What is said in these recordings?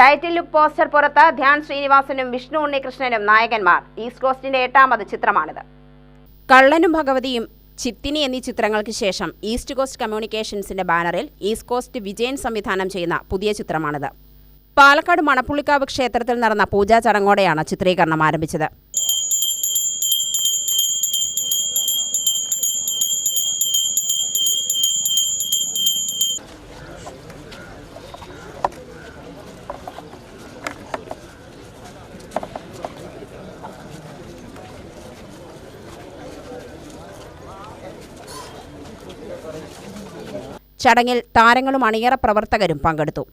Title look poster പുറത്ത് ധ്യാൻ ശ്രീനിവാസനും വിഷ്ണു ഉണ്ണികൃഷ്ണനും നായകന്മാർ. East കോസ്റ്റിന്റെ എട്ടാമത് ചിത്രമാണിത്. കള്ളനും ഭഗവതിയും ചിത്തിനി എന്നീ ചിത്രങ്ങൾക്ക് ശേഷം ഈസ്റ്റ് കോസ്റ്റ് കമ്മ്യൂണിക്കേഷൻസിന്റെ ബാനറിൽ ഈസ്റ്റ് കോസ്റ്റ് വിജയൻ സംവിധാനം ചെയ്യുന്ന പുതിയ ചിത്രമാണിത്. പാലക്കാട് മണപ്പുള്ളിക്കാവ് ക്ഷേത്രത്തിൽ നടന്ന പൂജാ ചടങ്ങോടെയാണ് ചിത്രീകരണം ആരംഭിച്ചത്. ചടങ്ങിൽ താരങ്ങളും അണിയറ പ്രവർത്തകരും പങ്കെടുത്തു.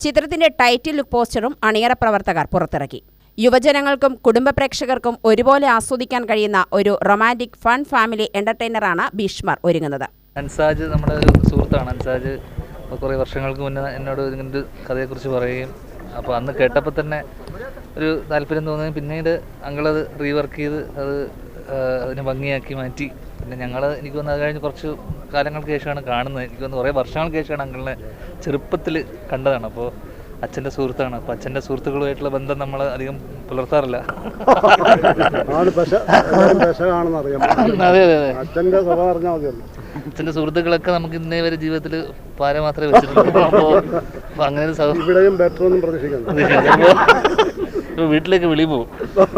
ചിത്രത്തിന്റെ ടൈറ്റിൽ പോസ്റ്ററും അണിയറ പ്രവർത്തകർ പുറത്തിറക്കി. യുവജനങ്ങൾക്കും കുടുംബ പ്രേക്ഷകർക്കും ഒരുപോലെ ആസ്വദിക്കാൻ കഴിയുന്ന ഒരു റൊമാന്റിക് ഫൺ ഫാമിലി എന്റർടൈനറാണ് ഭീഷ്മർ ഒരുങ്ങുന്നത്. അൻസാജ് നമ്മുടെ ഒരു സുഹൃത്താണ്. അൻസാജ് കുറേ വർഷങ്ങൾക്ക് മുന്നേ എന്നോട് ഇങ്ങനൊരു കഥയെക്കുറിച്ച് പറയുകയും അപ്പോൾ അന്ന് കേട്ടപ്പോൾ തന്നെ ഒരു താല്പര്യം തോന്നുകയും പിന്നീട് അങ്ങളത് റീവർക്ക് ചെയ്ത് അത് അതിനെ ഭംഗിയാക്കി മാറ്റി. പിന്നെ ഞങ്ങൾ എനിക്ക് തോന്നുന്നു അത് കഴിഞ്ഞ് കുറച്ച് കാലങ്ങൾക്ക് ശേഷമാണ് കാണുന്നത്. എനിക്ക് തോന്നുന്നു കുറേ വർഷങ്ങൾക്ക് ശേഷമാണ് അങ്ങളിനെ ചെറുപ്പത്തിൽ കണ്ടതാണ്. അപ്പോൾ അച്ഛന്റെ സുഹൃത്താണ്. അപ്പോൾ അച്ഛന്റെ സുഹൃത്തുക്കളുമായിട്ടുള്ള ബന്ധം നമ്മൾ അധികം പുലർത്താറില്ല. അതെ അതെ അതെ. അച്ഛന്റെ സുഹൃത്തുക്കളൊക്കെ നമുക്ക് ഇന്നേ വരെ ജീവിതത്തിൽ പാര മാത്രമേ വെച്ചിട്ടുള്ളൂ. അപ്പോൾ അങ്ങനെ ഒരു സൗഹൃദം ഇവിടെയും ബെറ്റർ ഒന്നും പ്രതീക്ഷിക്കണ്ട. ഇപ്പോൾ വീട്ടിലേക്ക് വിളി പോകും.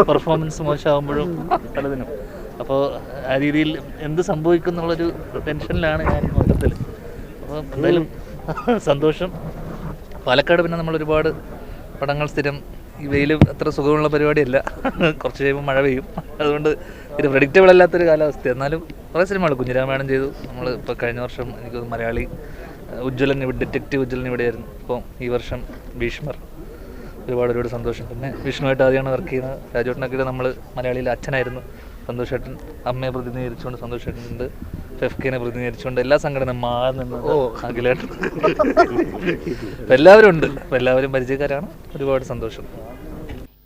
പെർഫോമൻസ് മോശമാകുമ്പോഴും പലതിനും. അപ്പോൾ ആ രീതിയിൽ എന്ത് സംഭവിക്കും എന്നുള്ളൊരു ടെൻഷനിലാണ് ഞാൻ മൊത്തത്തിൽ അപ്പോൾ എന്തായാലും സന്തോഷം. പാലക്കാട് പിന്നെ നമ്മൾ ഒരുപാട് പടങ്ങൾ സ്ഥിരം ഈ വെയിൽ അത്ര സുഖമുള്ള പരിപാടിയല്ല. കുറച്ച് കഴിയുമ്പോൾ മഴ പെയ്യും. അതുകൊണ്ട് ഇത് പ്രഡിക്റ്റബിൾ അല്ലാത്തൊരു കാലാവസ്ഥ എന്നാലും കുറേ സിനിമകൾ കുഞ്ഞിരാമായണം ചെയ്തു. നമ്മൾ ഇപ്പോൾ കഴിഞ്ഞ വർഷം എനിക്ക് മലയാളി ഉജ്ജ്വലൻ ഇവിടെ ഡിറ്റക്റ്റീവ് ഉജ്ജ്വലൻ ഇവിടെയായിരുന്നു. ഇപ്പോൾ ഈ വർഷം ഭീഷ്മർ. ഒരുപാട് ഒരുപാട് സന്തോഷം. പിന്നെ വിഷ്ണുവായിട്ട് ആദ്യമാണ് വർക്ക് ചെയ്യുന്നത്. രാജുവേട്ടനൊക്കെ നമ്മൾ മലയാളിയിൽ അച്ഛനായിരുന്നു. സന്തോഷേട്ടൻ അമ്മയെ പ്രതിനിധീകരിച്ചുകൊണ്ട് സന്തോഷേട്ടനുണ്ട്. ഫെഫ്കേനെ പ്രതിനിധീകരിച്ചുകൊണ്ട് എല്ലാ സംഘടന മാറി നിന്നത് അഖിലേട്ടൻ. എല്ലാവരും ഉണ്ട്. എല്ലാവരും പരിചയക്കാരാണ്. ഒരുപാട് സന്തോഷം.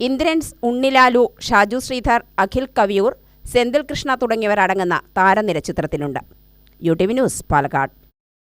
ഇന്ദ്രൻസ് ഉണ്ണിലാലു ഷാജു ശ്രീധർ അഖിൽ കവിയൂർ സെന്തിൽ കൃഷ്ണ തുടങ്ങിയവരടങ്ങുന്ന താരനിര ചിത്രത്തിലുണ്ട്. U T V news Palakkad.